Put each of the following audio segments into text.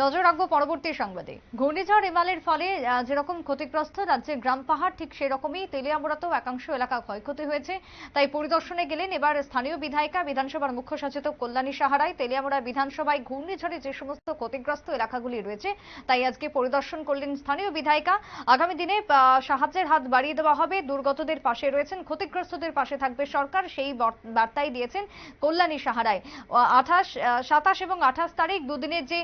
নজর রাখব পরবর্তী সংবাদে। ঘূর্ণিঝড় এমালের ফলে যেরকম ক্ষতিগ্রস্ত রাজ্যের গ্রাম পাহাড়, ঠিক সেরকমই তেলিয়ামুড়াতেও একাংশ এলাকা ক্ষয়ক্ষতি হয়েছে। তাই পরিদর্শনে গেলেন এবার স্থানীয় বিধায়িকা, বিধানসভার মুখ্য সচেতক কল্যাণী সাহারায় তেলিয়ামুড়া বিধানসভায় ঘূর্ণিঝড়ে যে সমস্ত ক্ষতিগ্রস্ত এলাকাগুলি রয়েছে, তাই আজকে পরিদর্শন করলেন স্থানীয় বিধায়িকা। আগামী দিনে সাহায্যের হাত বাড়িয়ে দেওয়া হবে। দুর্গতদের পাশে রয়েছেন, ক্ষতিগ্রস্তদের পাশে থাকবে সরকার, সেই বার্তাই দিয়েছেন কল্যাণী সাহারায় আঠাশ সাতাশ এবং আঠাশ তারিখ দুদিনের যে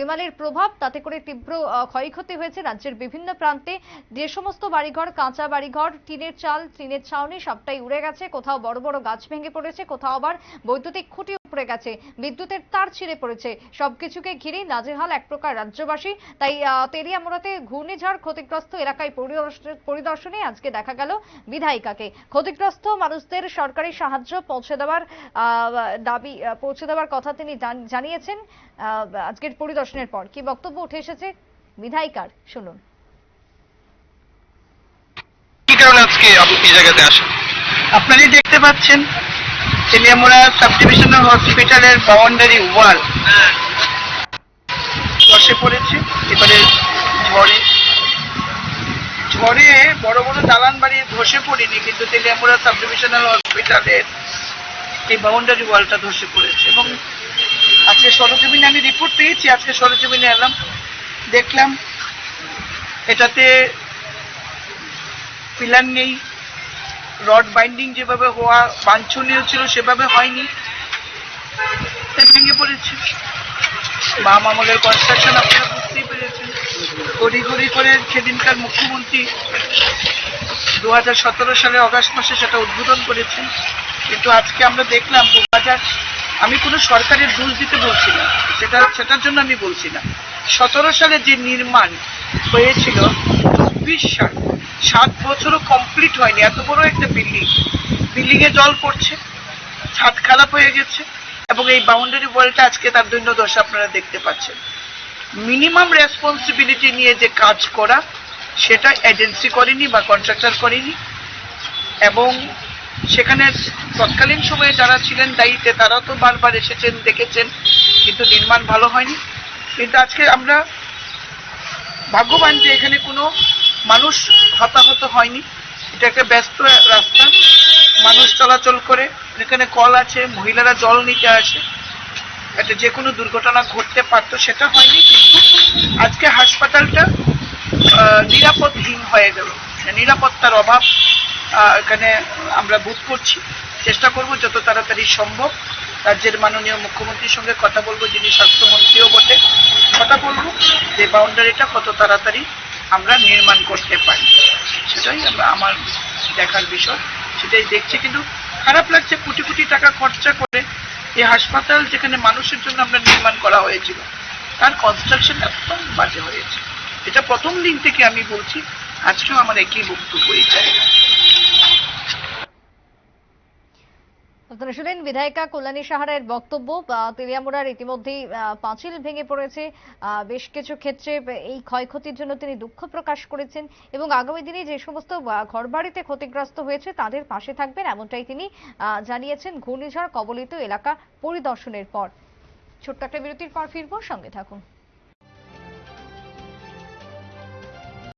রেমালের প্রভাব, তাতে করে তীব্র ক্ষয়ক্ষতি হয়েছে রাজ্যের বিভিন্ন প্রান্তে। যে সমস্ত বাড়িঘর, কাঁচা বাড়িঘর, টিনের চাল, টিনের ছাউনি সবটাই উড়ে গেছে। কোথাও বড় বড় গাছ ভেঙে পড়েছে, কোথাও আবার বৈদ্যুতিক খুঁটি উপড়ে গেছে। বিদ্যুতের তার ছিঁড়ে পড়েছে। সবকিছুকে ঘিরে নাজেহাল এক প্রকার রাজ্যবাসী। তাই আহ, তেলিয়ামুড়াতে ঘূর্ণিঝড় ক্ষতিগ্রস্ত এলাকায় পরিদর্শনে আজকে দেখা গেল বিধায়িকাকে। ক্ষতিগ্রস্ত মানুষদের সরকারি সাহায্য পৌঁছে দেওয়ার আহ, দাবি পৌঁছে দেওয়ার কথা তিনি জান- জানিয়েছেন। আহ, আজকের পরিদর্শনের পর কি বক্তব্য উঠে এসেছে বিধায়িকার? শুনুন। কি কারণে আজকে আপনি এই জায়গাতে আসেন? আপনারা দেখতে পাচ্ছেন। তেলিয়ামুড়া সাব ডিভিশনাল হসপিটালের বাউন্ডারি ওয়াল। বসে পড়েছে, এবারে ঝড়ে। ঝড়ে বড় বড় দালান বাড়ি ধসে পড়েনি, কিন্তু তেলিয়ামুড়া সাব ডিভিশনাল হসপিটালের এই বাউন্ডারি ওয়ালটা ধসে পড়েছে। এবং আজকে সরজমিনে আমি রিপোর্ট পেয়েছি, আজকে সরজমিনে এলাম, দেখলাম এটাতে পিলার নেই রড বাইন্ডিং যেভাবে হওয়া, বাঞ্ছনীয় ছিল, সেভাবে হয়নি। ভেঙে পড়েছে। বাম আমলের কনস্ট্রাকশন আপনারা বুঝতেই পেরেছেন। ঘড়ি করে সেদিনকার মুখ্যমন্ত্রী দু হাজার সতেরো সালে অগাস্ট মাসে সেটা উদ্বোধন করেছেন। কিন্তু আজকে আমরা দেখলাম, দু হাজার, আমি কোনো সরকারের দোষ দিতে বলছি না। সেটা, সেটার জন্য আমি বলছি না। সতেরো সালে যে নির্মাণ হয়েছিল, চব্বিশ সাল সাত বছরও কমপ্লিট হয়নি। এত বড় একটা বিল্ডিং বিল্ডিং এ জল পড়ছে, ছাদ খারাপ হয়ে গেছে, এবং এই বাউন্ডারি ওয়ালটা আজকে তার দৈন্য দশা আপনারা দেখতে পাচ্ছেন। মিনিমাম রেসপন্সিবিলিটি নিয়ে যে কাজ করা, সেটা এজেন্সি করেনি বা কন্ট্রাক্টর করেনি, এবং সেখানে তৎকালীন সময়ে যারা ছিলেন দায়িত্বে তারা তো বারবার এসেছেন, দেখেছেন, কিন্তু নির্মাণ ভালো হয়নি। কিন্তু আজকে আমরা ভাগ্যবান যে এখানে কোনো মানুষ হতাহত হয়নি। এটা একটা ব্যস্ত রাস্তা। মানুষ চলাচল করে। এখানে কল আছে, মহিলারা জল নিতে আসে। একটা যে কোনো দুর্ঘটনা ঘটতে পারতো, সেটা হয়নি, কিন্তু আজকে হাসপাতালটা নিরাপদহীন হয়ে গেল। নিরাপত্তার অভাব এখানে আমরা বোধ করছি। চেষ্টা করব যত তাড়াতাড়ি সম্ভব। রাজ্যের মাননীয় মুখ্যমন্ত্রীর সঙ্গে কথা বলব, যিনি স্বাস্থ্যমন্ত্রীও বটে। কথা বলব যে বাউন্ডারিটা কত তাড়াতাড়ি আমরা নির্মাণ করতে পারি। সেটাই আমরা আমার দেখার বিষয়। সেটাই দেখছি, কিন্তু খারাপ লাগছে কোটি কোটি টাকা খরচা করে এই হাসপাতাল যেখানে মানুষের জন্য আমরা নির্মাণ করা হয়েছিল। তার কনস্ট্রাকশন একদম বাজে হয়েছে। এটা প্রথম দিন থেকে আমি বলছি, আজকেও আমার একই বক্তব্য এই জায়গায়। আপনারা শুনলেন বিধায়িকা কল্যাণী সাহারের বক্তব্য তেলিয়ামুড়ার ইতিমধ্যেই পাঁচিল ভেঙে পড়েছে। বেশ কিছু ক্ষেত্রে এই ক্ষয়ক্ষতির জন্য তিনি দুঃখ প্রকাশ করেছেন এবং আগামী দিনে যে সমস্ত ঘরবাড়িতে ক্ষতিগ্রস্ত হয়েছে, তাদের পাশে থাকবেন এমনটাই তিনি জানিয়েছেন ঘূর্ণিঝড় কবলিত এলাকা পরিদর্শনের পর। ছোট্ট একটা বিরতির পর ফিরবো, সঙ্গে থাকুন।